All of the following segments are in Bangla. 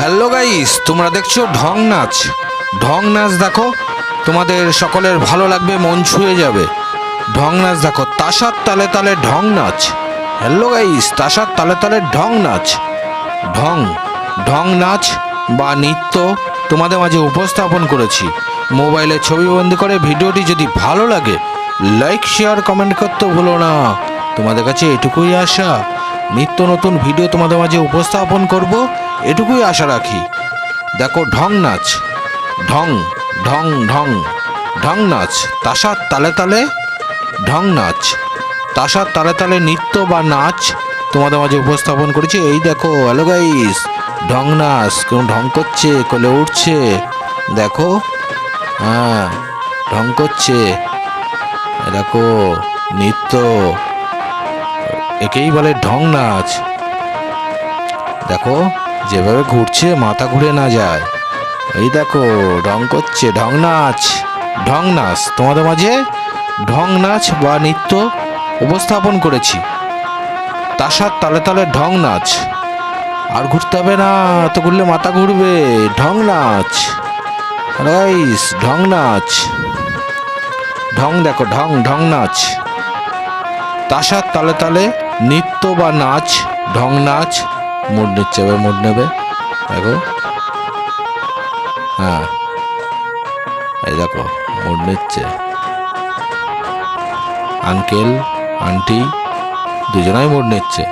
হ্যালো গাইস তোমরা দেখছ ঢং নাচ। ঢং নাচ দেখো, তোমাদের সকলের ভালো লাগবে, মন ছুঁয়ে যাবে। ঢং নাচ দেখো, তাসার তালে তালে ঢং নাচ। হ্যালো গাইস তাসার তালে তালে ঢং নাচ। ঢং ঢং নাচ বা নৃত্য তোমাদের মাঝে উপস্থাপন করেছি। মোবাইলে ছবিবন্দি করে ভিডিওটি যদি ভালো লাগে লাইক শেয়ার কমেন্ট করতে ভুলো না। তোমাদের কাছে এটুকুই আশা। নিত্য নতুন ভিডিও তোমাদের মাঝে উপস্থাপন করব, এটুকুই আশা রাখি। দেখো ঢং নাচ। ঢং ঢং ঢং। ঢং নাচ, তাসার তালে তালে ঢং নাচ। তাসার তালে তালে নৃত্য বা নাচ তোমাদের মাঝে উপস্থাপন করেছি। এই দেখো হ্যালো গাইস ঢং নাচ, কেউ ঢং করছে, কোলে উঠছে। দেখো হ্যাঁ ঢং করছে। দেখো, নৃত্য। একেই বলে ঢং নাচ। দেখো, যেভাবে ঘুরছে, মাথা ঘুরে না যায়। এই দেখো, ঢং করছে, ঢং নাচ ঢং নাচ। তোমাদের মাঝে ঢং নাচ বা নৃত্য উপস্থাপন করেছি। তাসার তালে তালে ঢং নাচ। আর ঘুরতে হবে না তো ঘুরলে মাথা ঘুরবে। ঢং নাচ। রাইস, ঢং নাচ। ঢং দেখো, ঢং ঢং নাচ। তাসার তালে তালে নৃত্য বা নাচ, ঢং নাচ, মুড নিচ্ছে, এবার মুড নেবে। দেখো। হ্যাঁ। এই দেখো, মুড নিচ্ছে। আঙ্কেল, আন্টি, দুজনাই মুড নিচ্ছে।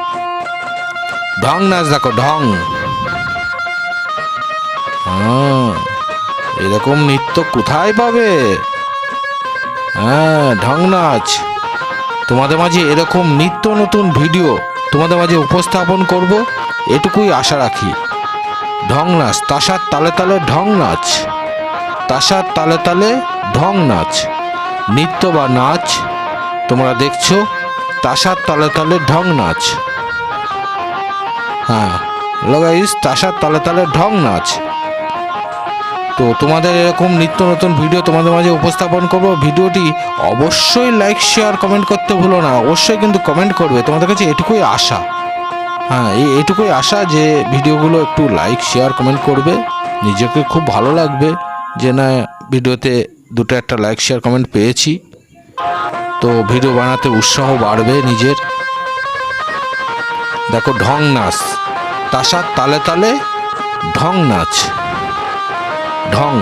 ঢং নাচ, দেখো, ঢং। হ্যাঁ। এরকম নৃত্য কোথায় পাবে? হ্যাঁ ঢং নাচ। তোমাদের মাঝে এরকম নিত্য নতুন ভিডিও তোমাদের মাঝে উপস্থাপন করব, এটুকুই আশা রাখি। ঢং নাচ, তাসার তালে তালে ঢং নাচ, তাসার তালে তালে ঢং নাচ, নৃত্য বা নাচ, তোমরা দেখছ, তাসার তালে তালে ঢং নাচ। হ্যাঁ লাগাইস, তাসার তালে তালে ঢং নাচ। তো তোমাদের এরকম নিত্য নতুন ভিডিও তোমাদের মাঝে উপস্থাপন করব। ভিডিওটি অবশ্যই লাইক শেয়ার কমেন্ট করতে ভুলো না। অবশ্যই কিন্তু কমেন্ট করবে। তোমাদের কাছে এটুকুই আশা। হ্যাঁ এই এটুকুই আশা যে ভিডিওগুলো একটু লাইক শেয়ার কমেন্ট করবে। নিজেকে খুব ভালো লাগবে যে না, ভিডিওতে দুটো একটা লাইক শেয়ার কমেন্ট পেয়েছি। তো ভিডিও বানাতে উৎসাহ বাড়বে নিজের। দেখো ঢং নাচ। তাসার তালে তালে ঢং নাচ। ঢং।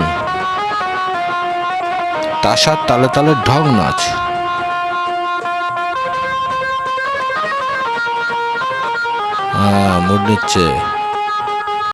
তাসার তালে তালে ঢং নাচ। মুড নিচ্ছে।